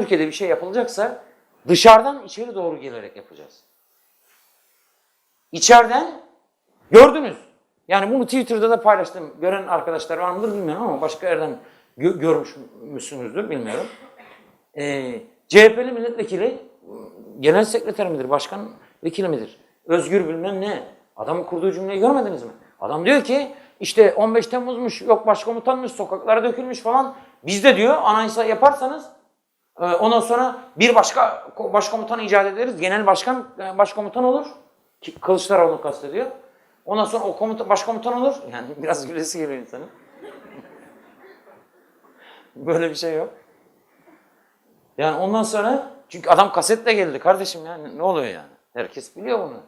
Türkiye'de bir şey yapılacaksa dışarıdan içeri doğru gelerek yapacağız. İçeriden gördünüz. Yani bunu Twitter'da da paylaştım. Gören arkadaşlar var mıdır bilmiyorum ama başka yerden gö- görmüş müsünüzdür bilmiyorum. Ee, CHP'li milletvekili genel sekreter midir, başkan vekili midir? Özgür bilmem ne. Adamın kurduğu cümleyi görmediniz mi? Adam diyor ki işte 15 Temmuz'muş, yok başkomutanmış, sokaklara dökülmüş falan. Biz de diyor anayasa yaparsanız ondan sonra bir başka başkomutan icat ederiz. Genel başkan e, başkomutan olur. Ki Kılıçdaroğlu kastediyor. Ondan sonra o komuta, başkomutan olur. Yani biraz gülesi geliyor insanın. Böyle bir şey yok. Yani ondan sonra çünkü adam kasetle geldi kardeşim yani ne oluyor yani? Herkes biliyor bunu.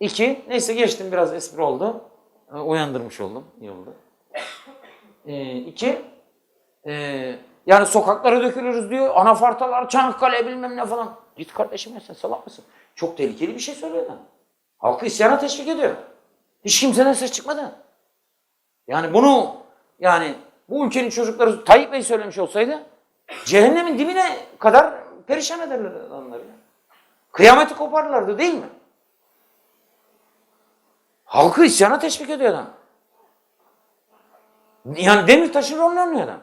İki, neyse geçtim biraz espri oldu. Ee, Uyandırmış oldum. iyi oldu. Ee, iki, e, yani sokaklara dökülürüz diyor. Anafartalar, Çanakkale bilmem ne falan. Git kardeşim ya sen salak mısın? Çok tehlikeli bir şey söylüyor adam. Halkı isyana teşvik ediyor. Hiç kimseden ses çıkmadı. Yani bunu yani bu ülkenin çocukları Tayyip Bey söylemiş olsaydı cehennemin dibine kadar perişan ederler adamları. ya. Kıyameti koparırlardı değil mi? Halkı isyana teşvik ediyor adam. Yani Demirtaş'ın rolünü oynuyor adam.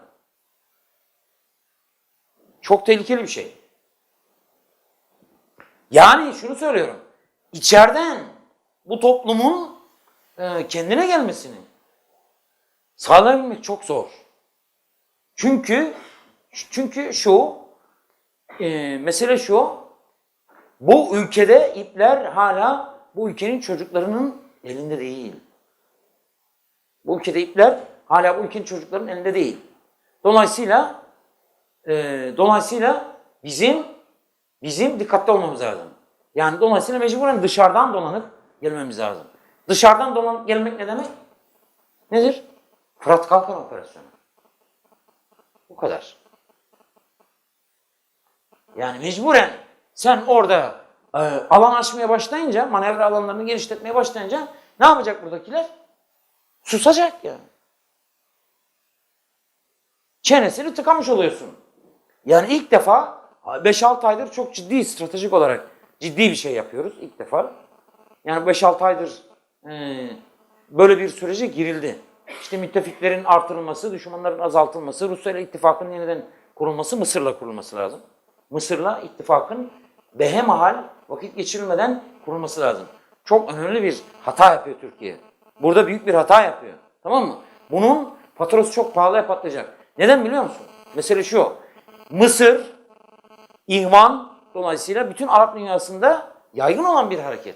Çok tehlikeli bir şey. Yani şunu söylüyorum. İçeriden bu toplumun e, kendine gelmesini sağlayabilmek çok zor. Çünkü çünkü şu e, mesele şu bu ülkede ipler hala bu ülkenin çocuklarının elinde değil. Bu ülkede ipler hala bu ülkenin çocuklarının elinde değil. Dolayısıyla e, dolayısıyla bizim bizim dikkatli olmamız lazım. Yani dolayısıyla mecburen dışarıdan dolanıp gelmemiz lazım. Dışarıdan dolanıp gelmek ne demek? Nedir? Fırat Kalkan Operasyonu. Bu kadar. Yani mecburen sen orada e, alan açmaya başlayınca, manevra alanlarını genişletmeye başlayınca ne yapacak buradakiler? Susacak ya. Çenesini tıkamış oluyorsun. Yani ilk defa 5-6 aydır çok ciddi stratejik olarak ciddi bir şey yapıyoruz ilk defa. Yani 5-6 aydır e, böyle bir sürece girildi. İşte müttefiklerin artırılması, düşmanların azaltılması, Rusya ile ittifakın yeniden kurulması, Mısır'la kurulması lazım. Mısır'la ittifakın behemahal vakit geçirilmeden kurulması lazım. Çok önemli bir hata yapıyor Türkiye. Burada büyük bir hata yapıyor. Tamam mı? Bunun faturası çok pahalıya patlayacak. Neden biliyor musun? Mesele şu. Mısır, ihvan dolayısıyla bütün Arap dünyasında yaygın olan bir hareket.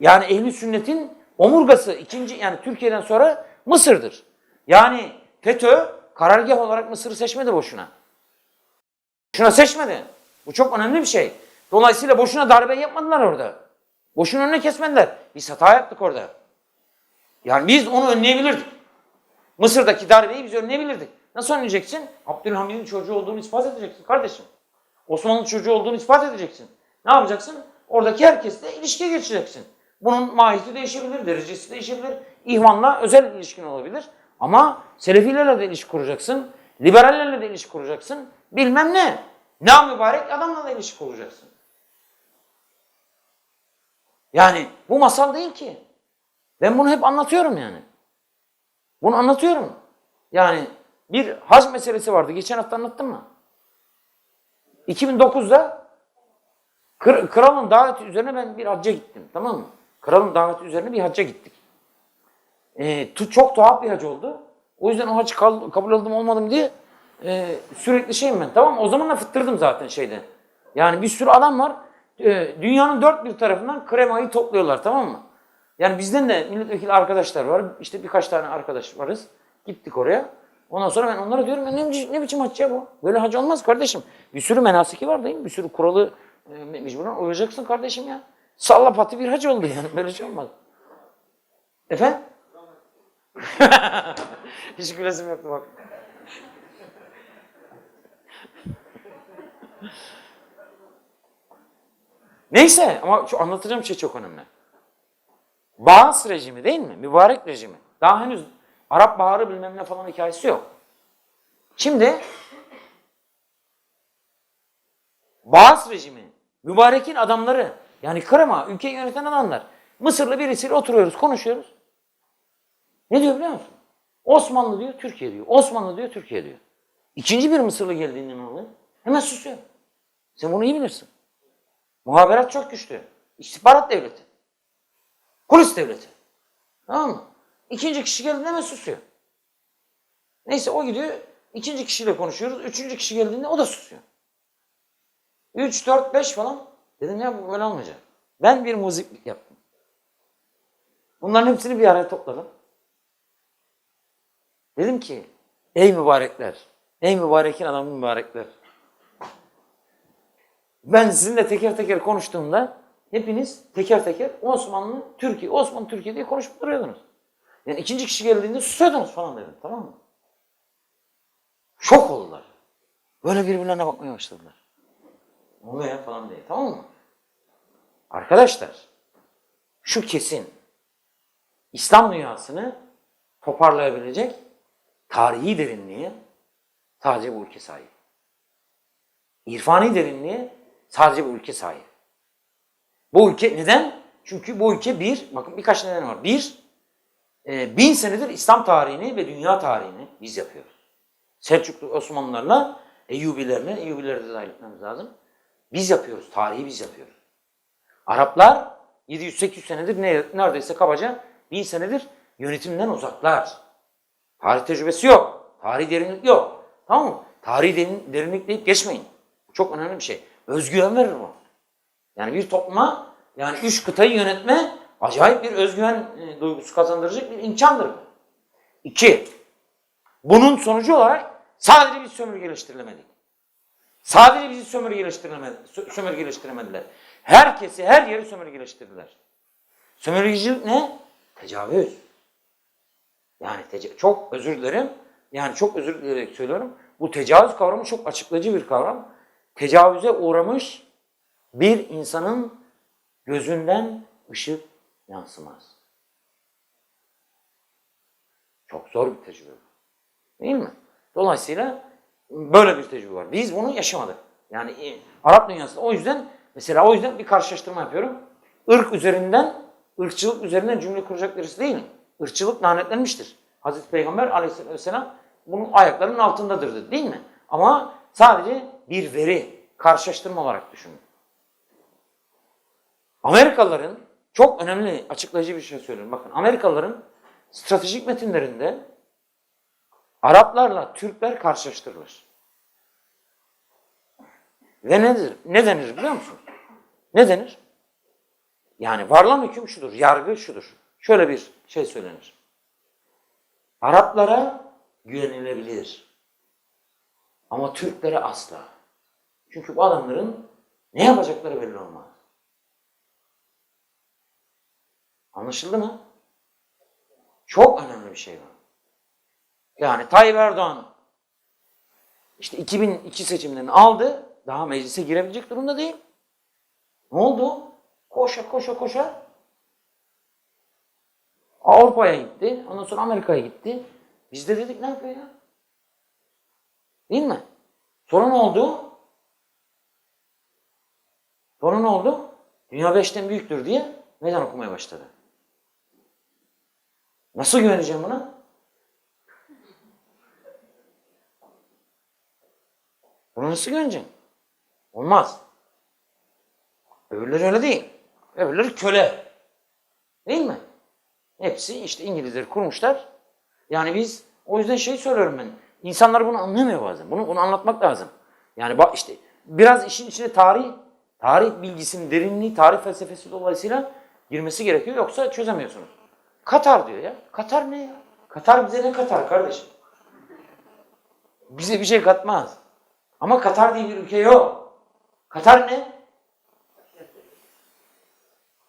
Yani ehli sünnetin omurgası ikinci yani Türkiye'den sonra Mısır'dır. Yani FETÖ karargah olarak Mısır'ı seçmedi boşuna. Boşuna seçmedi. Bu çok önemli bir şey. Dolayısıyla boşuna darbe yapmadılar orada. Boşuna önüne kesmediler. Biz hata yaptık orada. Yani biz onu önleyebilirdik. Mısır'daki darbeyi biz önleyebilirdik. Nasıl önleyeceksin? Abdülhamid'in çocuğu olduğunu ispat edeceksin kardeşim. Osmanlı çocuğu olduğunu ispat edeceksin. Ne yapacaksın? Oradaki herkesle ilişkiye geçeceksin. Bunun mahiyeti değişebilir, derecesi değişebilir. İhvanla özel ilişkin olabilir. Ama Selefilerle de ilişki kuracaksın. Liberallerle de ilişki kuracaksın. Bilmem ne. Ne mübarek adamla da ilişki kuracaksın. Yani bu masal değil ki. Ben bunu hep anlatıyorum yani. Bunu anlatıyorum. Yani bir hac meselesi vardı. Geçen hafta anlattım mı? 2009'da kır- kralın daveti üzerine ben bir hacca gittim. Tamam mı? Kralın daveti üzerine bir hacca gittik. Ee, tu- çok tuhaf bir hac oldu. O yüzden o hac kabul oldum olmadım diye e, sürekli şeyim ben. Tamam? O zaman da fıttırdım zaten şeyde. Yani bir sürü adam var. e, dünyanın dört bir tarafından kremayı topluyorlar tamam mı? Yani bizden de milletvekili arkadaşlar var. İşte birkaç tane arkadaş varız. Gittik oraya. Ondan sonra ben onlara diyorum ne, ne biçim hac ya bu? Böyle hac olmaz kardeşim. Bir sürü menasiki var değil mi? Bir sürü kuralı e, me- mecburen uyacaksın kardeşim ya. Salla patı bir hac oldu yani. Böyle şey olmaz. Efendim? Hiç gülesim yoktu bak. Neyse ama şu anlatacağım şey çok önemli. Bağız rejimi değil mi? Mübarek rejimi. Daha henüz Arap Baharı bilmem ne falan hikayesi yok. Şimdi Baas rejimi, mübarekin adamları, yani Kırım'a ülkeyi yöneten adamlar. Mısırlı birisiyle oturuyoruz, konuşuyoruz. Ne diyor biliyor musun? Osmanlı diyor, Türkiye diyor. Osmanlı diyor, Türkiye diyor. İkinci bir Mısırlı geldiğinde ne oluyor? Hemen susuyor. Sen bunu iyi bilirsin. Muhaberat çok güçlü. İstihbarat devleti. Polis devleti. Tamam mı? İkinci kişi geldiğinde hemen susuyor. Neyse o gidiyor. ikinci kişiyle konuşuyoruz. Üçüncü kişi geldiğinde o da susuyor. Üç, dört, beş falan. Dedim ya bu böyle olmayacak. Ben bir müzik yaptım. Bunların hepsini bir araya topladım. Dedim ki ey mübarekler, ey mübarekin adamı mübarekler. Ben sizinle teker teker konuştuğumda hepiniz teker teker Osmanlı, Türkiye, Osmanlı, Türkiye diye konuşup duruyordunuz. Yani ikinci kişi geldiğinde susuyordunuz falan dedim tamam mı? Şok oldular. Böyle birbirlerine bakmaya başladılar. Ne oluyor ya falan diye tamam mı? Arkadaşlar şu kesin İslam dünyasını toparlayabilecek tarihi derinliğe sadece bu ülke sahip. İrfani derinliğe sadece bu ülke sahip. Bu ülke neden? Çünkü bu ülke bir, bakın birkaç neden var. Bir, e, bin senedir İslam tarihini ve dünya tarihini biz yapıyoruz. Selçuklu Osmanlılarla Eyyubilerle, Eyyubileri de dahil etmemiz lazım. Biz yapıyoruz, tarihi biz yapıyoruz. Araplar 700-800 senedir ne, neredeyse kabaca 1000 senedir yönetimden uzaklar. Tarih tecrübesi yok. Tarih derinlik yok. Tamam mı? Tarih derin, derinlik deyip geçmeyin. Bu çok önemli bir şey. Özgüven verir bu. Yani bir topluma yani üç kıtayı yönetme acayip bir özgüven e, duygusu kazandıracak bir imkandır. İki, bunun sonucu olarak sadece biz sömürgeleştirilemedik. Sadece bizi sömürgeleştiremedi, sö- sömürgeleştiremediler. Herkesi, her yeri sömürgeleştirdiler. Sömürgecilik ne? Tecavüz. Yani teca- çok özür dilerim. Yani çok özür dileyerek söylüyorum. Bu tecavüz kavramı çok açıklayıcı bir kavram. Tecavüze uğramış bir insanın gözünden ışık yansımaz. Çok zor bir tecrübe. Değil mi? Dolayısıyla böyle bir tecrübe var. Biz bunu yaşamadık. Yani e, Arap dünyasında o yüzden mesela o yüzden bir karşılaştırma yapıyorum. Irk üzerinden, ırkçılık üzerinden cümle kuracak birisi değilim. Irkçılık lanetlenmiştir. Hazreti Peygamber aleyhisselam bunun ayaklarının altındadır dedi değil mi? Ama sadece bir veri, karşılaştırma olarak düşünün. Amerikalıların çok önemli açıklayıcı bir şey söylüyorum. Bakın Amerikalıların stratejik metinlerinde Araplarla Türkler karşılaştırılır. Ve nedir? Ne denir biliyor musun? Ne denir? Yani varlan hüküm şudur, yargı şudur. Şöyle bir şey söylenir. Araplara güvenilebilir. Ama Türklere asla. Çünkü bu adamların ne yapacakları belli olmaz. Anlaşıldı mı? Çok önemli bir şey var. Yani Tayyip Erdoğan işte 2002 seçimlerini aldı. Daha meclise girebilecek durumda değil. Ne oldu? Koşa koşa koşa Avrupa'ya gitti. Ondan sonra Amerika'ya gitti. Biz de dedik ne yapıyor ya? Değil mi? Sonra ne oldu? Sonra ne oldu? Dünya beşten büyüktür diye meydan okumaya başladı. Nasıl güveneceğim buna? Buna nasıl güveneceksin? Olmaz. Öbürleri öyle değil. Öbürleri köle. Değil mi? Hepsi işte İngilizler kurmuşlar. Yani biz o yüzden şey söylüyorum ben. İnsanlar bunu anlamıyor bazen. Bunu, bunu anlatmak lazım. Yani bak işte biraz işin içine tarih, tarih bilgisinin derinliği, tarih felsefesi dolayısıyla girmesi gerekiyor. Yoksa çözemiyorsunuz. Katar diyor ya. Katar ne ya? Katar bize ne katar kardeşim? Bize bir şey katmaz. Ama Katar diye bir ülke yok. Katar ne?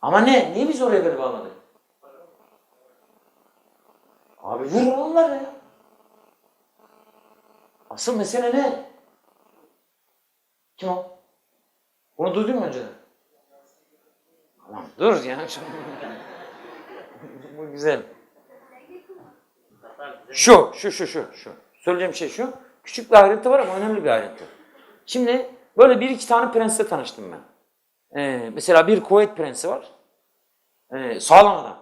Ama ne? Niye biz oraya böyle bağladık? Abi vur onları ya. Asıl mesele ne? Kim o? Bunu duydun mu önceden? Tamam dur ya. Bu güzel. Şu, şu, şu, şu, şu. Söyleyeceğim şey şu. Küçük bir ayrıntı var ama önemli bir ayrıntı. Şimdi böyle bir iki tane prensle tanıştım ben. Ee, mesela bir Kuveyt prensi var. Ee, sağlam adam.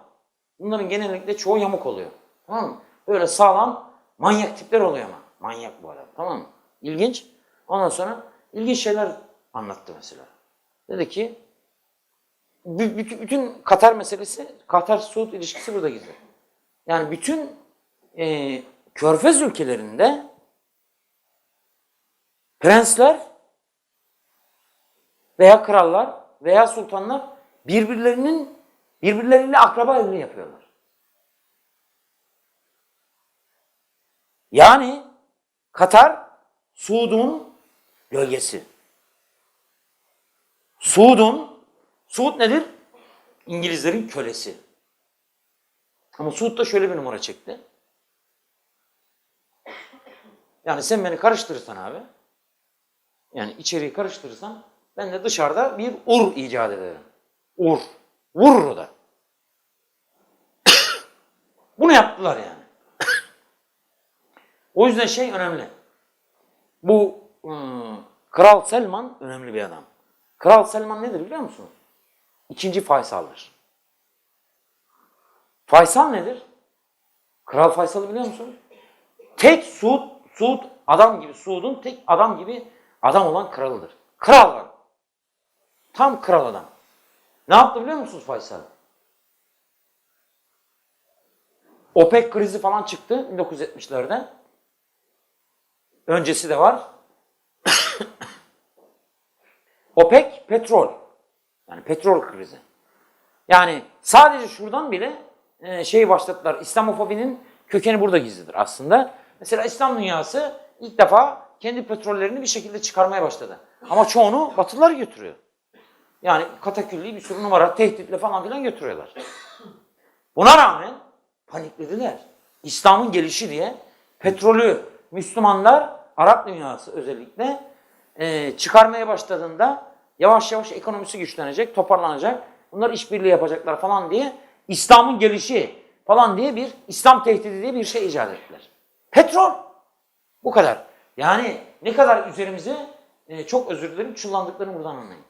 Bunların genellikle çoğu yamuk oluyor. Tamam mı? Böyle sağlam manyak tipler oluyor ama. Manyak bu adam. Tamam mı? İlginç. Ondan sonra ilginç şeyler anlattı mesela. Dedi ki bütün, Katar meselesi, Katar-Suud ilişkisi burada gizli. Yani bütün e, Körfez ülkelerinde prensler veya krallar veya sultanlar birbirlerinin birbirleriyle akraba evliliği yapıyorlar. Yani Katar Suud'un gölgesi. Suud'un Suud nedir? İngilizlerin kölesi. Ama Suud da şöyle bir numara çekti. Yani sen beni karıştırırsan abi, yani içeriği karıştırırsan ben de dışarıda bir ur icat ederim. Ur. Vurur da. Bunu yaptılar yani. o yüzden şey önemli. Bu ıı, Kral Selman önemli bir adam. Kral Selman nedir biliyor musunuz? İkinci Faysal'dır. Faysal nedir? Kral Faysal'ı biliyor musunuz? Tek Suud, Suud adam gibi, Suud'un tek adam gibi adam olan kralıdır. Kral var. Tam kral adam. Ne yaptı biliyor musunuz Faysal? OPEC krizi falan çıktı 1970'lerde. Öncesi de var. OPEC petrol. Yani petrol krizi. Yani sadece şuradan bile e, şey başlattılar. İslamofobinin kökeni burada gizlidir aslında. Mesela İslam dünyası ilk defa kendi petrollerini bir şekilde çıkarmaya başladı. Ama çoğunu Batılılar götürüyor. Yani katakülli bir sürü numara, tehditle falan filan götürüyorlar. Buna rağmen paniklediler. İslam'ın gelişi diye petrolü Müslümanlar, Arap dünyası özellikle e, çıkarmaya başladığında yavaş yavaş ekonomisi güçlenecek, toparlanacak. Bunlar işbirliği yapacaklar falan diye İslam'ın gelişi falan diye bir İslam tehdidi diye bir şey icat ettiler. Petrol. Bu kadar. Yani ne kadar üzerimize e, çok özür dilerim çullandıklarını buradan anlayın.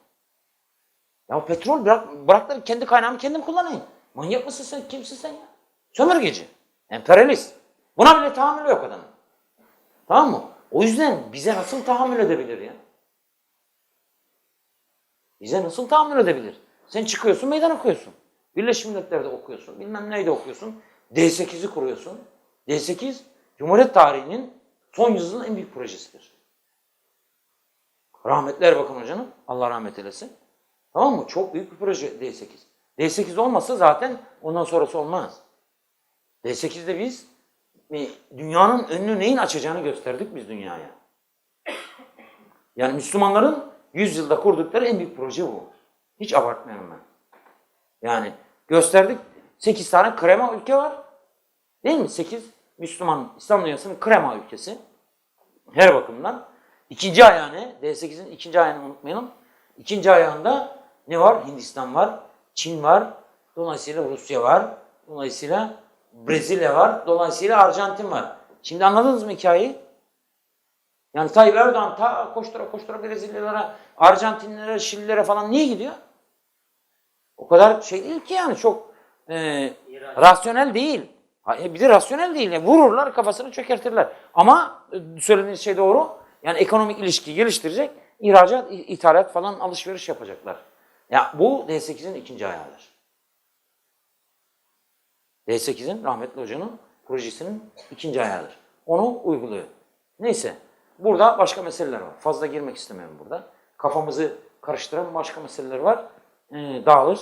Ya petrol bırak, bıraklar kendi kaynağımı kendim kullanayım. Manyak mısın sen? Kimsin sen ya? Sömürgeci. Emperyalist. Buna bile tahammülü yok adamın. Tamam mı? O yüzden bize nasıl tahammül edebilir ya? Bize nasıl tahammül edebilir? Sen çıkıyorsun meydan okuyorsun. Birleşmiş Milletler'de okuyorsun. Bilmem neyde okuyorsun. D8'i kuruyorsun. D8 Cumhuriyet tarihinin son yüzyılın en büyük projesidir. Rahmetli Erbakan Hoca'nın Allah rahmet eylesin. Tamam mı? Çok büyük bir proje D8. D8 olmasa zaten ondan sonrası olmaz. D8'de biz dünyanın önünü neyin açacağını gösterdik biz dünyaya. Yani Müslümanların 100 yılda kurdukları en büyük proje bu. Hiç abartmıyorum ben. Yani gösterdik 8 tane krema ülke var. Değil mi? 8 Müslüman İslam dünyasının krema ülkesi. Her bakımdan. İkinci ayağı ne? D8'in ikinci ayağını unutmayalım. İkinci ayağında ne var? Hindistan var, Çin var, dolayısıyla Rusya var, dolayısıyla Brezilya var, dolayısıyla Arjantin var. Şimdi anladınız mı hikayeyi? Yani Tayyip Erdoğan ta koştura koştura Brezilyalara, Arjantinlere, Şililere falan niye gidiyor? O kadar şey değil ki yani çok e, rasyonel değil. E, Bir de rasyonel değil. Yani vururlar kafasını çökertirler. Ama e, söylediğiniz şey doğru. Yani ekonomik ilişki geliştirecek, ihracat, ithalat falan alışveriş yapacaklar. Ya bu D8'in ikinci ayağıdır. D8'in rahmetli hocanın projesinin ikinci ayağıdır. Onu uyguluyor. Neyse. Burada başka meseleler var. Fazla girmek istemiyorum burada. Kafamızı karıştıran başka meseleler var. Ee, dağılır.